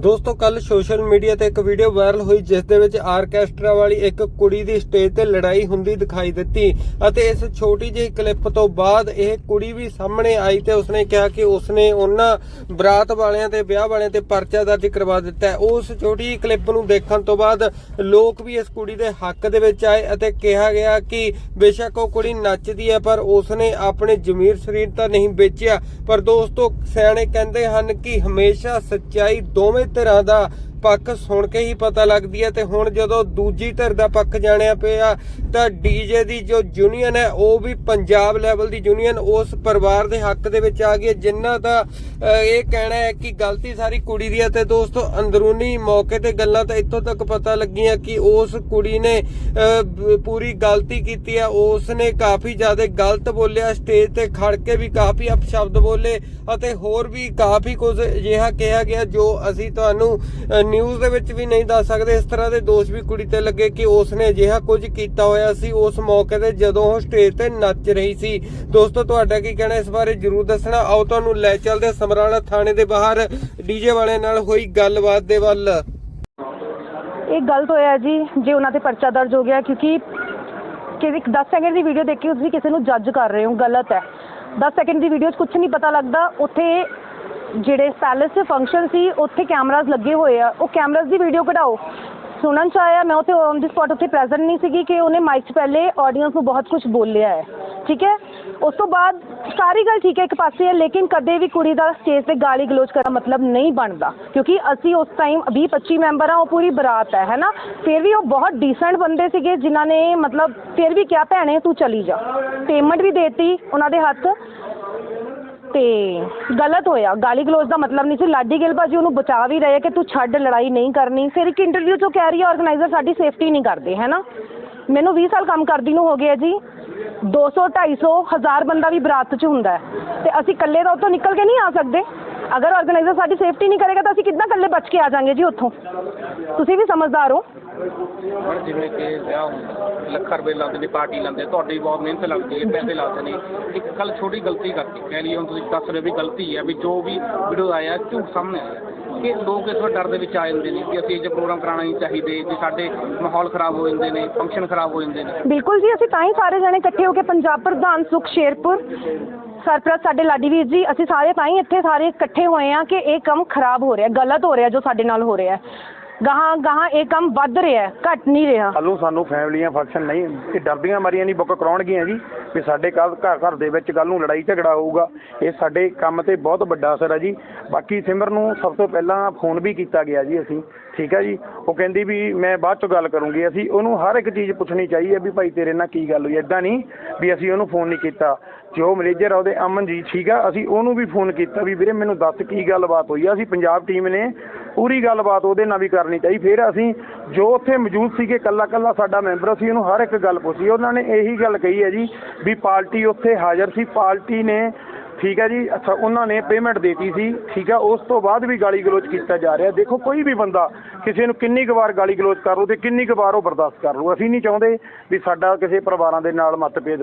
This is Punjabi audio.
ਦੋਸਤੋ ਕੱਲ ਸੋਸ਼ਲ ਮੀਡੀਆ ਤੇ ਇੱਕ ਵੀਡੀਓ ਵਾਇਰਲ ਹੋਈ, ਜਿਸ ਦੇ ਵਿੱਚ ਆਰਕੈਸਟਰਾ ਵਾਲੀ ਇੱਕ ਕੁੜੀ ਦੀ ਸਟੇਜ ਤੇ ਲੜਾਈ ਹੁੰਦੀ ਦਿਖਾਈ ਦਿੱਤੀ ਅਤੇ ਇਸ ਛੋਟੀ ਜਿਹੀ ਕਲਿੱਪ ਤੋਂ ਬਾਅਦ ਇਹ ਕੁੜੀ ਵੀ ਸਾਹਮਣੇ ਆਈ ਤੇ ਉਸਨੇ ਕਿਹਾ ਕਿ ਉਸਨੇ ਉਹਨਾਂ ਬਰਾਤ ਵਾਲਿਆਂ ਤੇ, ਵਿਆਹ ਵਾਲਿਆਂ ਤੇ ਪਰਚਾ ਦਰਜ ਕਰਵਾ ਦਿੱਤਾ ਉਸ ਛੋਟੀ ਜਿਹੀ ਕਲਿੱਪ ਨੂੰ ਦੇਖਣ ਤੋਂ ਬਾਅਦ ਲੋਕ ਵੀ ਇਸ ਕੁੜੀ ਦੇ ਹੱਕ ਦੇ ਵਿੱਚ ਆਏ ਅਤੇ ਕਿਹਾ ਗਿਆ ਕਿ ਬੇਸ਼ੱਕ ਉਹ ਕੁੜੀ ਨੱਚਦੀ ਹੈ, ਪਰ ਉਸਨੇ ਆਪਣੇ ਜ਼ਮੀਰ ਸਰੀਰ ਤਾਂ ਨਹੀਂ ਵੇਚਿਆ। ਪਰ ਦੋਸਤੋ, ਸਿਆਣੇ ਕਹਿੰਦੇ ਹਨ ਕਿ ਹਮੇਸ਼ਾ ਸੱਚਾਈ ਦੋਵੇਂ ਧਿਰਾਂ ਦਾ ਪੱਖ ਸੁਣ ਕੇ ਹੀ ਪਤਾ ਲੱਗਦੀ ਹੈ ਤੇ ਹੁਣ ਜਦੋਂ ਦੂਜੀ ਧਿਰ ਦਾ ਪੱਖ ਜਾਣਿਆ ਪਿਆ ਤਾਂ ਡੀਜੇ ਦੀ ਜੋ ਯੂਨੀਅਨ ਹੈ ਉਹ ਵੀ ਪੰਜਾਬ ਲੈਵਲ ਦੀ ਯੂਨੀਅਨ ਉਸ ਪਰਿਵਾਰ ਦੇ ਹੱਕ ਦੇ ਵਿੱਚ ਆ ਗਈ ਹੈ, ਜਿਨ੍ਹਾਂ ਦਾ ਇਹ ਕਹਿਣਾ ਹੈ ਕਿ ਗਲਤੀ ਸਾਰੀ ਕੁੜੀ ਦੀ ਹੈ ਤੇ ਦੋਸਤੋ ਅੰਦਰੂਨੀ ਮੌਕੇ ਤੇ ਗੱਲਾਂ ਤਾਂ ਇੱਥੋਂ ਤੱਕ ਪਤਾ ਲੱਗੀਆਂ ਕਿ ਉਸ ਕੁੜੀ ਨੇ ਪੂਰੀ ਗਲਤੀ ਕੀਤੀ ਹੈ। ਉਸ ਨੇ ਕਾਫੀ ਜ਼ਿਆਦਾ ਗਲਤ ਬੋਲਿਆ ਸਟੇਜ ਤੇ ਖੜ ਕੇ ਵੀ ਕਾਫੀ ਅਪਸ਼ਬਦ ਬੋਲੇ ਅਤੇ ਹੋਰ ਵੀ ਕਾਫੀ ਕੁਝ ਅਜਿਹਾ ਕਿਹਾ ਗਿਆ ਜੋ ਅਸੀਂ ਤੁਹਾਨੂੰ ਨਿਊਜ਼ ਦੇ ਵਿੱਚ ਵੀ ਨਹੀਂ ਦੱਸ ਸਕਦੇ। ਇਸ ਤਰ੍ਹਾਂ ਦੇ ਦੋਸ਼ ਵੀ ਕੁੜੀ ਤੇ ਲੱਗੇ ਕਿ ਉਸ ਨੇ ਅਜਿਹਾ ਕੁਝ ਕੀਤਾ ਹੋਇਆ ਸੀ। ਉਸ ਮੌਕੇ ਤੇ ਜਦੋਂ ਉਹ ਸਟੇਜ ਤੇ ਨੱਚ ਰਹੀ ਸੀ। ਦੋਸਤੋ, ਤੁਹਾਡਾ ਕੀ ਕਹਿਣਾ ਇਸ ਬਾਰੇ ਜਰੂਰ ਦੱਸਣਾ। ਆਓ ਤੁਹਾਨੂੰ ਲੈ ਚੱਲਦੇ ਹਾਂ ਸਮਰਾਲਾ ਥਾਣੇ ਦੇ ਬਾਹਰ। ਡੀਜੇ ਵਾਲਿਆਂ ਨਾਲ ਹੋਈ ਗੱਲਬਾਤ ਦੇ ਵੱਲ। ਇਹ ਗਲਤ ਹੋਇਆ ਜੀ, ਜੇ ਉਹਨਾਂ ਤੇ ਪਰਚਾ ਦਰਜ ਹੋ ਗਿਆ, ਕਿਉਂਕਿ ਕਿ ਇੱਕ 10 ਸੈਕਿੰਡ ਦੀ ਵੀਡੀਓ ਦੇਖ ਕੇ ਤੁਸੀਂ ਕਿਸੇ ਨੂੰ ਜੱਜ ਕਰ ਰਹੇ ਹੋ, ਗਲਤ ਹੈ। 10 ਸੈਕਿੰਡ ਦੀ ਵੀਡੀਓ 'ਚ ਕੁਝ ਨਹੀਂ ਪਤਾ ਲੱਗਦਾ। ਉੱਥੇ ਜਿਹੜੇ ਪੈਲੇਸ 'ਚ ਫੰਕਸ਼ਨ ਸੀ, ਉੱਥੇ ਕੈਮਰਾਜ਼ ਲੱਗੇ ਹੋਏ ਆ। ਉਹ ਕੈਮਰਾਜ਼ ਦੀ ਵੀਡੀਓ ਕਢਾਓ। ਸੁਣਨ ਚ ਆਇਆ, ਮੈਂ ਉੱਥੇ ਔਨ ਦੀ ਸਪੌਟ ਉੱਥੇ ਪ੍ਰੈਜ਼ੈਂਟ ਨਹੀਂ ਸੀਗੀ ਕਿ ਉਹਨੇ ਮਾਈਕ 'ਚ ਪਹਿਲੇ ਆਡੀਅנס ਨੂੰ ਬਹੁਤ ਕੁਝ ਬੋਲਿਆ ਹੈ। ਠੀਕ ਹੈ? ਉਸ ਤੋਂ ਬਾਅਦ ਸਾਰੀ ਗੱਲ ਠੀਕ ਹੈ ਇੱਕ ਪਾਸੇ ਹੈ, ਲੇਕਿਨ ਕਦੇ ਵੀ ਕੁੜੀ ਦਾ ਸਟੇਜ ਤੇ ਗਾਲੀ ਗਲੋਚ ਕਰਨਾ ਮਤਲਬ ਨਹੀਂ ਬਣਦਾ। ਕਿਉਂਕਿ ਅਸੀਂ ਉਸ ਟਾਈਮ 20 25 ਮੈਂਬਰ ਆ ਉਹ ਪੂਰੀ ਬਰਾਤ ਹੈ, ਹੈਨਾ? ਫਿਰ ਵੀ ਉਹ ਬਹੁਤ ਡੀਸੈਂਟ ਬੰਦੇ ਸੀਗੇ, ਜਿਨ੍ਹਾਂ ਨੇ ਮਤਲਬ ਫਿਰ ਵੀ ਕਿਹਾ, ਭੈਣੇ, ਤੂੰ ਚਲੀ ਜਾ। ਪੇਮੈਂਟ ਵੀ ਦੇਤੀ ਉਹਨਾਂ ਦੇ ਹੱਥ। ਤੇ ਗਲਤ ਹੋਇਆ। ਗਾਲੀ ਗਲੋਚ ਦਾ ਮਤਲਬ ਨਹੀਂ ਸੀ। ਲਾਡੀ ਗਿੱਲ ਭਾਜੀ ਉਹਨੂੰ ਬਚਾ ਵੀ ਰਹੇ ਕਿ ਤੂੰ ਛੱਡ, ਲੜਾਈ ਨਹੀਂ ਕਰਨੀ। ਫਿਰ ਇੱਕ ਇੰਟਰਵਿਊ ਚੋਂ ਕਹਿ ਰਹੀ ਹੈ ਆਰਗੇਨਾਈਜ਼ਰ ਸਾਡੀ ਸੇਫਟੀ ਨਹੀਂ ਕਰਦੇ, ਹੈ ਨਾ? ਮੈਨੂੰ 20 ਸਾਲ ਕੰਮ ਕਰਦੀ ਨੂੰ ਹੋ ਗਿਆ ਜੀ। 200 250 ਹਜ਼ਾਰ ਬੰਦਾ ਵੀ ਬਰਾਤ 'ਚ ਹੁੰਦਾ ਹੈ। ਤੇ ਅਸੀਂ ਇਕੱਲੇ ਤਾਂ ਉੱਥੋਂ ਨਿਕਲ ਕੇ ਨਹੀਂ ਆ ਸਕਦੇ। ਅਗਰ ਆਰਗੇਨਾਈਜ਼ਰ ਸਾਡੀ ਸੇਫਟੀ ਨਹੀਂ ਕਰੇਗਾ ਤਾਂ ਅਸੀਂ ਕਿੱਦਾਂ ਇਕੱਲੇ ਬਚ ਕੇ ਆ ਜਾਾਂਗੇ ਜੀ ਉੱਥੋਂ? ਤੁਸੀਂ ਵੀ ਸਮਝਦਾਰ ਹੋ। ਹੁਣ ਜਿਵੇਂ ਕਿ ਵਿਆਹ ਹੁੰਦਾ ਲੱਖਾਂ ਰੁਪਏ ਲਾਉਂਦੇ ਨੇ ਪਾਰਟੀ ਲਾਉਂਦੇ ਤੁਹਾਡੀ ਬਹੁਤ ਮਿਹਨਤ ਲੱਗਦੀ ਹੈ ਪੈਸੇ ਲਾਉਂਦੇ ਨੇ। ਇੱਕ ਕੱਲ ਛੋਟੀ ਗਲਤੀ ਕਰਤੀ ਕਹਿ ਲਈ ਹੁਣ ਤੁਸੀਂ ਦੱਸ ਰਹੇ ਹੋ ਵੀ ਗਲਤੀ ਹੈ ਵੀ ਜੋ ਵੀ ਵੀਡੀਓ ਆਇਆ ਝੂਠ ਸਾਹਮਣੇ ਆਇਆ। ਕਿ ਲੋਕ ਇਸ ਵਾਰ ਡਰ ਦੇ ਵਿੱਚ ਆ ਜਾਂਦੇ ਨੇ ਕਿ ਅਸੀਂ ਇਹ ਜਿਹਾ ਪ੍ਰੋਗਰਾਮ ਕਰਾਉਣਾ ਨਹੀਂ ਚਾਹੀਦੇ ਕਿ ਸਾਡੇ ਮਾਹੌਲ ਖਰਾਬ ਹੋ ਜਾਂਦੇ ਨੇ ਫੰਕਸ਼ਨ ਖਰਾਬ ਹੋ ਜਾਂਦੇ ਨੇ। ਬਿਲਕੁਲ ਜੀ ਅਸੀਂ ਤਾਂ ਹੀ ਸਾਰੇ ਜਣੇ ਇਕੱਠੇ ਹੋ ਕੇ ਪੰਜਾਬ ਪ੍ਰਧਾਨ ਸੁਖ ਸ਼ੇਰਪੁਰ ਸਰਪ੍ਰਸਤ ਸਾਡੇ ਲਾਡੀ ਵੀਰ ਜੀ ਅਸੀਂ ਸਾਰੇ ਤਾਂ ਹੀ ਇੱਥੇ ਸਾਰੇ ਇਕੱਠੇ ਹੋਏ ਆ ਕਿ ਇਹ ਕੰਮ ਖਰਾਬ ਹੋ ਰਿਹਾ ਗਲਤ ਹੋ ਰਿਹਾ ਜੋ ਸਾਡੇ ਨਾਲ ਹੋ ਰਿਹਾ ਗਾਹਾਂ ਗਾਹਾਂ ਇਹ ਕੰਮ ਵੱਧ ਰਿਹਾ ਹੈ, ਘਟ ਨਹੀਂ ਰਿਹਾ। ਕੱਲ੍ਹ ਸਾਨੂੰ ਫੈਮਲੀਆਂ ਫੰਕਸ਼ਨ ਨਹੀਂ ਇਹ ਡਰਦੀਆਂ ਮਾਰੀਆਂ ਨਹੀਂ ਬੁੱਕ ਕਰਾਉਣਗੀਆਂ ਜੀ ਵੀ ਸਾਡੇ ਕੱਲ ਘਰ ਘਰ ਦੇ ਵਿੱਚ ਕੱਲ ਨੂੰ ਲੜਾਈ ਝਗੜਾ ਹੋਊਗਾ। ਇਹ ਸਾਡੇ ਕੰਮ ਤੇ ਬਹੁਤ ਵੱਡਾ ਅਸਰ ਹੈ ਜੀ। ਬਾਕੀ ਸਿਮਰ ਨੂੰ ਸਭ ਤੋਂ ਪਹਿਲਾਂ ਫੋਨ ਵੀ ਕੀਤਾ ਗਿਆ ਜੀ ਅਸੀਂ ਠੀਕ ਹੈ ਜੀ? ਉਹ ਕਹਿੰਦੀ ਵੀ ਮੈਂ ਬਾਅਦ ਚੋਂ ਗੱਲ ਕਰੂੰਗੀ। ਅਸੀਂ ਉਹਨੂੰ ਹਰ ਇੱਕ ਚੀਜ਼ ਪੁੱਛਣੀ ਚਾਹੀਏ ਵੀ ਭਾਈ ਤੇਰੇ ਨਾਲ ਕੀ ਗੱਲ ਹੋਈ ਐਦਾਂ ਨਹੀਂ। ਵੀ ਅਸੀਂ ਉਹਨੂੰ ਫੋਨ ਨਹੀਂ ਕੀਤਾ। ਜੋ ਮੈਨੇਜਰ ਆ, ਉਹਦੇ ਅਮਨਜੀਤ ਸੀਗਾ ਅਸੀਂ ਉਹਨੂੰ ਵੀ ਫੋਨ ਕੀਤਾ ਵੀ ਵੀਰੇ ਮੈਨੂੰ ਦੱਸ ਕੀ ਗੱਲਬਾਤ ਹੋਈ ਆ। ਅਸੀਂ ਪੰਜਾਬ ਟੀਮ ਨੇ ਪੂਰੀ ਗੱਲਬਾਤ ਉਹਦੇ ਨਾਲ ਵੀ ਕਰਨੀ ਚਾਹੀ। ਫਿਰ ਅਸੀਂ ਜੋ ਉੱਥੇ ਮੌਜੂਦ ਸੀਗੇ, ਕੱਲਾ ਕੱਲਾ ਸਾਡਾ ਮੈਂਬਰ ਸੀ ਉਹਨੂੰ ਹਰ ਇੱਕ ਗੱਲ ਪੁੱਛੀ। ਉਹਨਾਂ ਨੇ ਇਹੀ ਗੱਲ ਕਹੀ ਹੈ ਜੀ ਵੀ ਪਾਰਟੀ ਉੱਥੇ ਹਾਜ਼ਰ ਸੀ। ਪਾਰਟੀ ਨੇ, ਠੀਕ ਹੈ ਜੀ, ਅੱਛਾ, ਉਹਨਾਂ ਨੇ ਪੇਮੈਂਟ ਦੇਤੀ ਸੀ, ਠੀਕ ਹੈ ਉਸ ਤੋਂ ਬਾਅਦ ਵੀ ਗਾਲੀ ਗਲੋਚ ਕੀਤਾ ਜਾ ਰਿਹਾ। ਦੇਖੋ, ਕੋਈ ਵੀ ਬੰਦਾ ਕਿਸੇ ਨੂੰ ਕਿੰਨੀ ਕੁ ਵਾਰ ਗਾਲੀ ਗਲੋਚ ਕਰ ਲੂ ਤੇ ਕਿੰਨੀ ਕੁ ਵਾਰ ਉਹ ਬਰਦਾਸ਼ਤ ਕਰ ਲੂ ਅਸੀਂ ਨਹੀਂ ਚਾਹੁੰਦੇ ਵੀ ਸਾਡਾ ਕਿਸੇ ਪਰਿਵਾਰਾਂ ਦੇ ਨਾਲ ਮਤਭੇਦ